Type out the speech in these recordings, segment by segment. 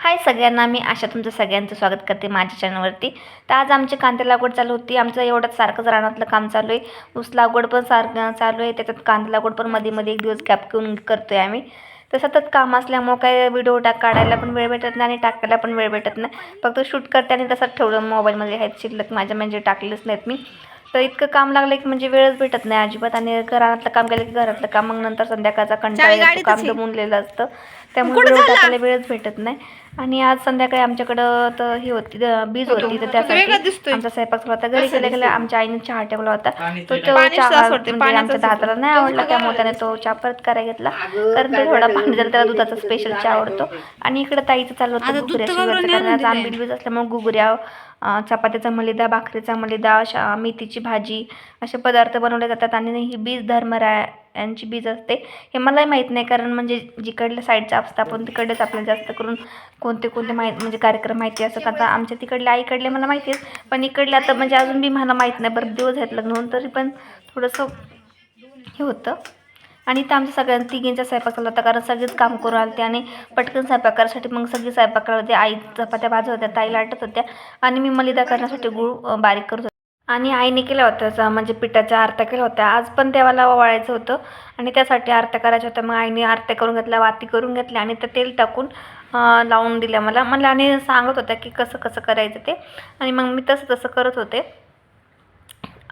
हाय सगळ्यांना मी आशा तुमचं सगळ्यांचं स्वागत करते माझ्या चॅनलवरती. तर आज आमची कांदे लागवड चालू होती. आमचं एवढंच सारखंच रानातलं काम चालू आहे. ऊस लागवड पण सारखं चालू आहे. त्याच्यात कांदा लागवड पण मध्ये मध्ये एक दिवस गॅप घेऊन करतो आहे आम्ही. तर सतत काम असल्यामुळं काय व्हिडिओ टाक काढायला पण वेळ भेटत नाही आणि टाकायला पण वेळ भेटत नाही. फक्त शूट करते आणि तसंच ठेवलं. मोबाईलमध्ये आहेत शिल्लक. माझ्या म्हणजे टाकलेच नाहीत मी. तर इतकं काम लागलं की म्हणजे वेळच भेटत नाही अजिबात. आणि घरातलं काम केलं की घरातलं काम. मग नंतर संध्याकाळचा कंटाळा काम दमूनलेलं असतं. त्यामुळे टाकायला वेळच भेटत नाही. आणि आज संध्याकाळी आमच्याकडं तर ही होती द- बीज होती तर त्यासाठी आमचा स्वयंपाक झाला होता. घरी गेल्या गेल्या आमच्या आईने चहा ठेवला होता. तो तो चहा म्हणजे आमच्या दादाला नाही आवडला त्यामुळे त्याने तो चहा परत करायला घेतला. कारण ते थोडा पाणी जर त्याला दुधाचा स्पेशल चहा आवडतो. आणि इकडे ताईचं चालू होतं घुगऱ्या शिवायचं कारण आज आंबील बीज असल्यामुळे घुगऱ्या अं, चपात्याचा मलिदा भाकरीचा मलिदा अशा मेथीची भाजी असे पदार्थ बनवले जातात. आणि ही बीज धर्मरा यांची बीज असते. हे मलाही माहीत नाही कारण म्हणजे जिकडल्या साईडचं असतं आपण तिकडलेच आपल्याला जास्त करून कोणते कोणते माहीत म्हणजे कार्यक्रम माहिती असतात. आता आमच्या तिकडले आईकडले मला माहिती आहे पण इकडले आता म्हणजे अजून बी मला माहीत नाही. बरं दिवस आहेत लग्न होऊन तरी पण थोडंसं हे होतं. आणि इथं आमच्या सगळ्या तिघींचा स्वयंपाक चालला होता कारण सगळेच काम करून आलते आणि पटकन स्वयंपाक करायसाठी मग सगळी स्वयंपाक करत होते. आई चपात्या भाजत होत्या ताई लाटत होत्या आणि मी मलिदा करण्यासाठी गुळ बारीक करत होते. आणि आईने केला होता त्याचा म्हणजे पिठाच्या आरत्या केल्या होत्या. आज पण देवाला वाळायचं होतं आणि त्यासाठी आरत्या करायच्या होत्या. मग आईने आरत्या करून घेतल्या वाती करून घेतल्या आणि ते तेल टाकून लावून दिल्या मला. मला आणि सांगत होत्या की कसं कसं करायचं ते. आणि मग मी तसं तसं करत होते.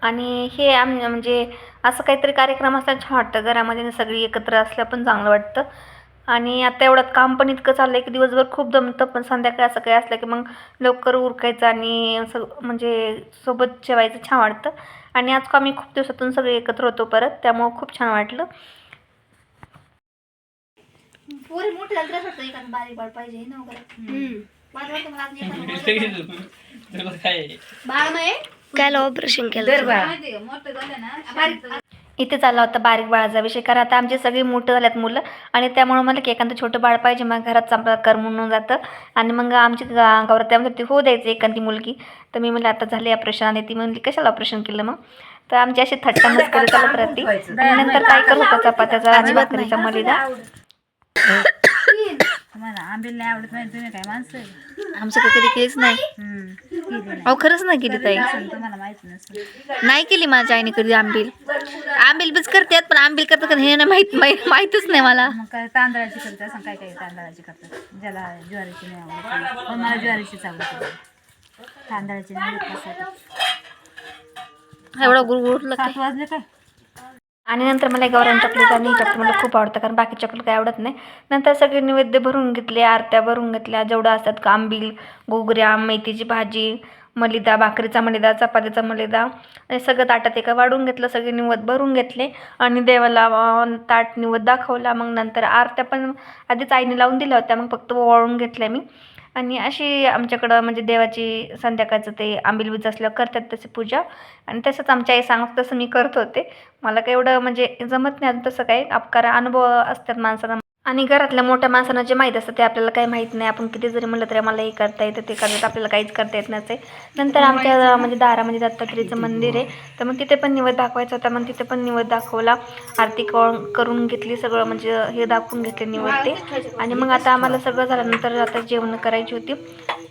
आणि हे आम म्हणजे असं काहीतरी कार्यक्रम असला छान वाटतं. घरामध्ये सगळी एकत्र असल्या पण चांगलं वाटतं. आणि आता एवढ्यात काम पण इतकं चाललं आहे की दिवसभर खूप जमतं पण संध्याकाळी असं काही असलं की मग लवकर उरकायचं आणि असं म्हणजे सोबत जेवायचं छान वाटतं. आणि आज आम्ही खूप दिवसातून सगळे एकत्र होतो परत त्यामुळं खूप छान वाटलं. पोरी मोठी झाली तर असं एखादं बारीक बाळ पाहिजे ना वगैरे मला वाटतं मला आज एखादं बाळ नाही काल ऑपरेशन केलं इथे चालला होता बारीक बाळाचा विषय. कारण आता आमचे सगळे मोठं झाल्यात मुलं आणि त्यामुळे मला की एखादं छोटं बाळ पाहिजे मग घरात चांगलं करमून जातं. आणि मग आमची गा गावात त्यामध्ये ती होऊ द्यायची एखादी मुलगी. तर मी म्हणलं आता झाले ऑपरेशन आणि ती म्हणली कशाला ऑपरेशन केलं मग? तर आमची अशी थट्टा मस्करी चालत राहते. नंतर काय करत होता चपात्याचा आणि भाकरीचा मलिदा तुम्हाला आंबील नाही आवडत नाही तुम्ही काय माणसं आहे? आमचं कधी केलीच नाही. हम्म. केली नाही. अहो खरंच नाही केली ताई. तुम्हाला माहीत नसेल. नाही केली माझ्या आईने कधी आंबील. आंबील बीच करतात पण आंबील करतात का हे नाही माहीत माहित- माहितच नाही मला. मग काय तांदळाची करते असं काय काय तांदळाची करतात? ज्याला ज्वारीची नाही आवडत पण मला ज्वारीचीच आवडते तांदळाची नाही आवडत कसं एवढा गुळगुळ सात वाजले काय? आणि नंतर मला गौरान चॉकलेट आणि चॉकलेट मला खूप आवडतं कारण बाकी चॉकलेट काही आवडत नाही. नंतर सगळे नैवेद्य भरून घेतले आरत्या भरून घेतल्या जेवढं असतात का आंबील गोगऱ्या मेथीची भाजी मलिदा भाकरीचा मलिदा चपातीचा मलिदा हे सगळं ताटात एका वाढून घेतलं सगळे निवद भरून घेतले आणि देवाला ताट निवद दाखवला. मग नंतर आरत्या पण आधीच आईने लावून दिल्या होत्या मग फक्त वाळून घेतल्या मी. आणि अशी आमच्याकडं म्हणजे देवाची संध्याकाळचं ते आंबिलबीज असल्यावर करतात तशी पूजा. आणि तसंच आमच्या आई सांगत तसं मी करत होते. मला काही एवढं म्हणजे जमत नाही अजून तसं काही. कारण अनुभव असतात माणसांना आणि घरातल्या मोठ्या माणसांना जे माहीत असतं ते आपल्याला काही माहीत नाही. आपण किती जरी म्हणलं तरी मला हे करता येतं ते करतात. आपल्याला काहीच करता येत नसते. नंतर आमच्या म्हणजे दारामध्ये दत्तात्रेयचं मंदिर आहे. तर मग तिथे पण निवद दाखवायचा होता. मग तिथे पण निवद दाखवला. आरती करून करून घेतली सगळं. म्हणजे हे दाखवून घेतले निवद ते. आणि मग आता आम्हाला सगळं झाल्यानंतर आता जेवण करायची होती.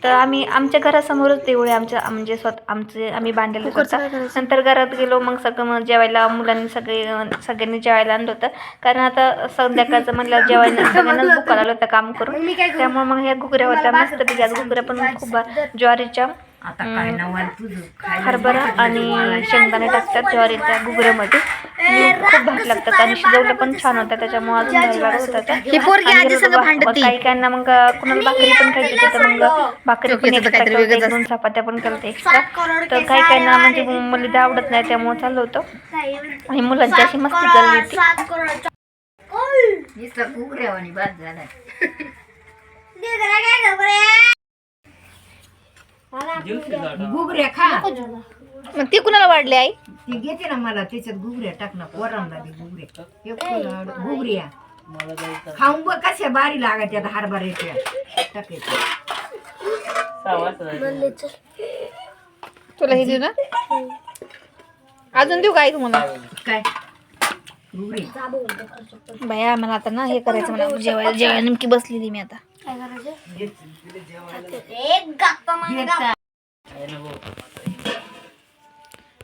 तर आम्ही आमच्या घरासमोरच देऊळ आहे. आमच्या म्हणजे स्वतः आमचे आम्ही बांधलेलं होतं नंतर घरात गेलो. मग सगळं मग जेवायला मुलांनी सगळे सगळ्यांनी जेवायला आणलं होतं. कारण आता संध्याकाळचं म्हणलं जेवायला सगळ्यांनाच भूक लागलं होतं. काम करून. त्यामुळे मग ह्या घुगऱ्या होत्या. मस्त पैकी आज घुगऱ्या पण खूप ज्वारीच्या. हरभरा आणि शेंगदाणे टाकतात. ज्वारीच्या घुगऱ्यामध्ये. खूप भारी लागतात. आणि शिजवलं पण छान होतं. त्याच्यामुळे अजून भारी लागत होतं ते. आणि बघा, मग काही काहींना मग कुणाला भाकरी पण खायची होती तर मग भाकरी पण एक्स्ट्रा एक दोन चपात्या पण केलं एक्स्ट्रा तर काही काहींना म्हणजे मलिदा आवडत नाही त्यामुळे चाललं होतं. आणि मुलांची अशी मस्ती चालली होती. गुगऱ्या खा मग ती कुणाला वाढली आई? ती घेते ना मला त्याच्यात गुगऱ्या टाक ना पोरांना दे गुगऱ्या हे कोण- गुगऱ्या खाऊन बघ कशा बारी लागत त्या हरभऱ्याच्या टाकायच्या तुला हे देऊ ना. अजून देऊ का आई तुम्हाला? काय? बाया मला आता ना हे करायचं मला. जेवायला जेवायला नेमकी बसलेली मी आता. काय करायचं?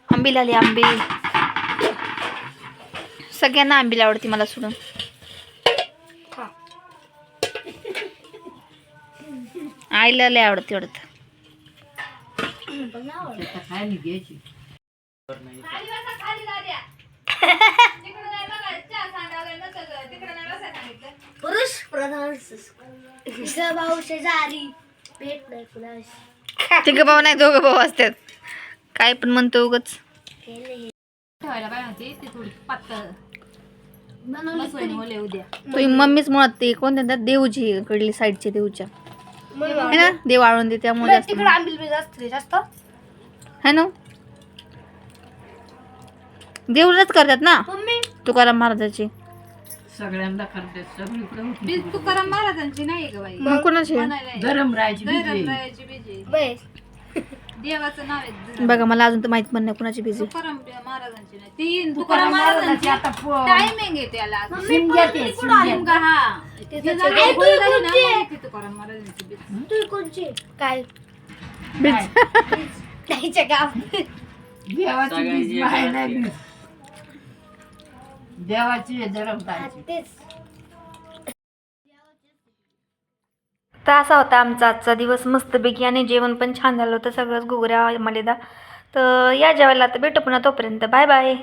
आंबील आली आंबी सगळ्यांना आंबील आवडते मला सोडून. आईला लय आवडते आवडत भाऊ शेजारी. भेट नाही कुणाशी तिघ भाऊ नाही दोघं भाऊ असतात. काय पण म्हणतो उगच. केले ठेवायला काय म्हणते ती थोडी पातळ. बसवायला ओले उद्या. तुम्ही मम्मीच मुळात ते कोणत्या त्या देऊची कडली साईडचे देऊच्या. है ना? देव आळून दे त्यामुळे जास्त तिकडे आंबील जास्त जास्त. है ना? देऊनच करतात ना? मम्मी. तुकाराम महाराजाची. सगळ्यांना करतात सगळीकडे होती. बीज तुकाराम महाराजांची नाही का बाई. मग कोणाची? म्हणायला बिजी. बस देवाचं नाव आहे बघा मला अजून तर माहीत पण नाही कोणाची बिझी तुकाराम महाराजांची नाही. ती तुकाराम तुकाराम महाराजांची महाराजांची आता पो- टायमिंग आहे त्याला. शिमग्यात आहे, शिमग्यात. का हा. ती झाली आई, होळी तू झाली ना, कोणती? मग ती तुकाराम महाराजांची बीज. तू कोणची? काय? काय? त्याच्या गाव देवाची बीज बाहेर नाही बीज. देवाची तर असा होता आमचा आजचा दिवस. मस्तपैकी आणि जेवण पण छान झालं होतं सगळंच. घुगऱ्या मलेदा. तर या जेवायला तर भेटू पुन्हा तोपर्यंत. Bye bye.